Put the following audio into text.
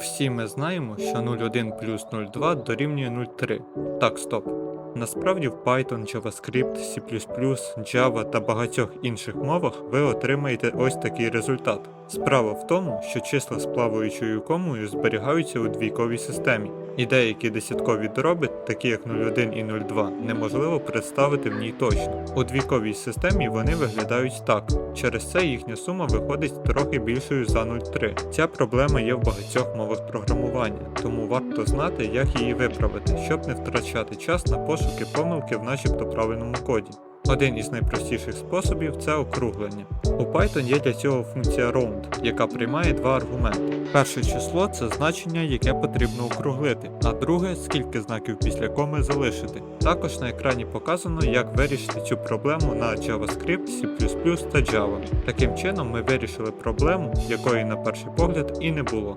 Всі ми знаємо, що 0.1 плюс 0.2 дорівнює 0.3. Так, стоп. Насправді в Python, JavaScript, C++, Java та багатьох інших мовах ви отримаєте ось такий результат. Справа в тому, що числа з плаваючою комою зберігаються у двійковій системі, і деякі десяткові дроби, такі як 0.1 і 0.2, неможливо представити в ній точно. У двійковій системі вони виглядають так. Через це їхня сума виходить трохи більшою за 0.3. Ця проблема є в багатьох мовах програмування, тому варто знати, як її виправити, щоб не втрачати час на пошуки помилки в начебто правильному коді. Один із найпростіших способів це округлення. У Python є для цього функція round, яка приймає два аргументи. Перше число це значення, яке потрібно округлити, а друге скільки знаків після коми залишити. Також на екрані показано, як вирішити цю проблему на JavaScript, C++ та Java. Таким чином ми вирішили проблему, якої на перший погляд і не було.